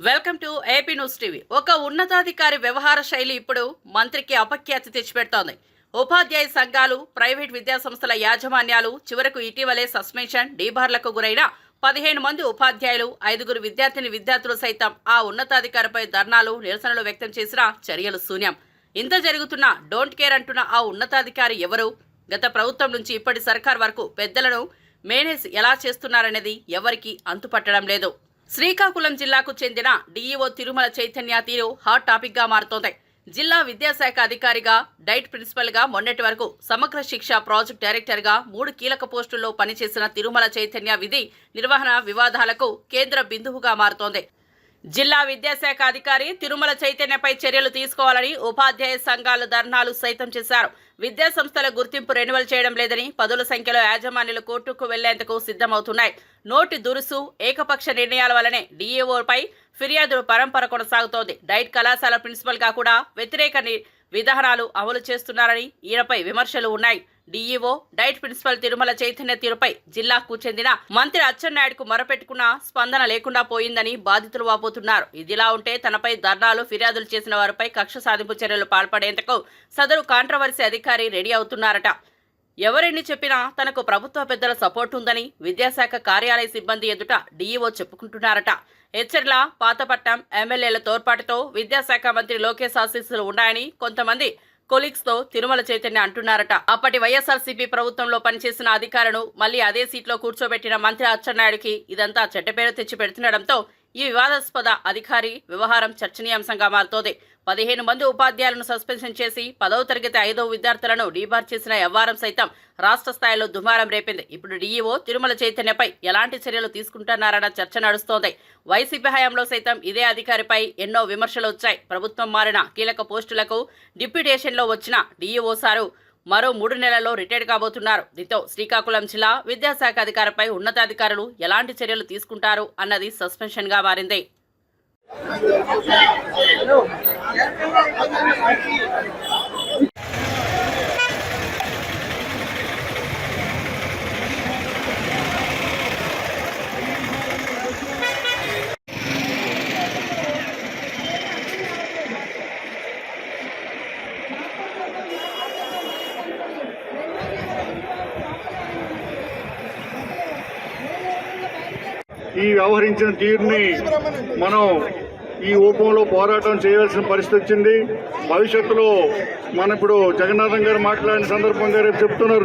Welcome to AP news TV. ఒక ఉన్నతాధికారి వ్యవహార శైలి ఇప్పుడు మంత్రికి అపఖ్యాతి తెచ్చిపెడుతోంది. ఉపాధ్యాయ సంఘాలు ప్రైవేట్ విద్యాసంస్థల యాజమాన్యాలు చివరకు ఇటీవలే సస్పెన్షన్ డీబార్లకు గురైన పదిహేను మంది ఉపాధ్యాయులు ఐదుగురు విద్యార్థిని విద్యార్థులు సైతం ఆ ఉన్నతాధికారిపై ధర్నాలు నిరసనలు వ్యక్తం చేసిన చర్యలు శూన్యం. ఇంత జరుగుతున్న డోంట్ కేర్ అంటున్న ఆ ఉన్నతాధికారి ఎవరు? గత ప్రభుత్వం నుంచి ఇప్పటి సర్కార్ వరకు పెద్దలను మేనేజ్ ఎలా చేస్తున్నారనేది ఎవరికీ అంతుపట్టడం లేదు. శ్రీకాకుళం జిల్లాకు చెందిన డీఈఓ తిరుమల చైతన్య తీరు హాట్ టాపిక్గా మారుతోంది. జిల్లా విద్యాశాఖ అధికారిగా డైట్ ప్రిన్సిపల్గా మొన్నటి వరకు సమగ్ర శిక్ష ప్రాజెక్ట్ డైరెక్టర్గా మూడు కీలక పోస్టుల్లో పనిచేసిన తిరుమల చైతన్య విధి నిర్వహణ వివాదాలకు కేంద్ర బిందువుగా మారుతోంది. జిల్లా విద్యాశాఖ అధికారి తిరుమల చైతన్యపై చర్యలు తీసుకోవాలని ఉపాధ్యాయ సంఘాలు ధర్నాలు సైతం చేశారు. విద్యా సంస్థల గుర్తింపు రెన్యువల్ చేయడం లేదని పదుల సంఖ్యలో యాజమాన్యులు కోర్టుకు వెళ్ళేందుకు సిద్ధమవుతున్నాయి. నోటి దురుసు ఏకపక్ష నిర్ణయాల వల్లనే డిఏఓపై ఫిర్యాదుల పరంపర కొనసాగుతోంది. డైట్ కళాశాల ప్రిన్సిపల్గా కూడా వ్యతిరేక ని- విధానాలు అమలు చేస్తున్నారని ఈయనపై విమర్శలు ఉన్నాయి. DEO DIET principal Tirumala Chaitanya తీరుపై జిల్లాకు చెందిన మంత్రి అచ్చెన్నాయుడుకు మొరపెట్టుకున్న స్పందన లేకుండా పోయిందని బాధితులు వాపోతున్నారు. ఇదిలా ఉంటే తనపై ధర్నాలు ఫిర్యాదులు చేసిన వారిపై కక్ష సాధింపు చర్యలు పాల్పడేందుకు సదరు కాంట్రవర్సీ అధికారి రెడీ అవుతున్నారట. ఎవరెన్ని చెప్పినా తనకు ప్రభుత్వ పెద్దల సపోర్ట్ ఉందని విద్యాశాఖ కార్యాలయ సిబ్బంది ఎదుట డీఈఓ చెప్పుకుంటున్నారట. హెచ్చర్ల పాతపట్నం ఎమ్మెల్యేల తోడ్పాటుతో విద్యాశాఖ మంత్రి లోకేష్ ఆశీస్సులు ఉన్నాయని కొంతమంది కొలీగ్స్తో తిరుమల చైతన్య అంటున్నారట. అప్పటి వైఎస్ఆర్సీపీ ప్రభుత్వంలో పనిచేసిన అధికారులను మళ్ళీ అదే సీట్లో కూర్చోబెట్టిన మంత్రి అచ్చెన్నాయుడికి ఇదంతా చెడ్డపేరు తెచ్చి పెడుతుండటంతో ఈ వివాదాస్పద అధికారి వ్యవహారం చర్చనీయాంశంగా మారుతోంది. పదిహేను మంది ఉపాధ్యాయులను సస్పెన్షన్ చేసి పదవ తరగతి ఐదవ విద్యార్థులను డీబార్ చేసిన వ్యవహారం సైతం రాష్ట్ర స్థాయిలో దుమారం రేపింది. ఇప్పుడు డీఈఓ తిరుమల చైతన్యపై ఎలాంటి చర్యలు తీసుకుంటున్నారన్న చర్చ నడుస్తోంది. వైసీపీ హయాంలో సైతం ఇదే అధికారిపై ఎన్నో విమర్శలు వచ్చాయి. ప్రభుత్వం మారిన కీలక పోస్టులకు డిప్యూటేషన్లో వచ్చిన డీఈఓ సారు మరో మూడు నెలల్లో రిటైర్ కాబోతున్నారు. దీంతో శ్రీకాకుళం జిల్లా విద్యాశాఖ అధికారిపై ఉన్నతాధికారులు ఎలాంటి చర్యలు తీసుకుంటారు అన్నది సస్పెన్షన్గా మారింది. ఈ వ్యవహరించిన తీరుని మనం ఈ ఊపంలో పోరాటం చేయాల్సిన పరిస్థితి వచ్చింది. భవిష్యత్తులో మన ఇప్పుడు జగన్నాథం గారు మాట్లాడిన సందర్భంగా రేపు చెప్తున్నారు.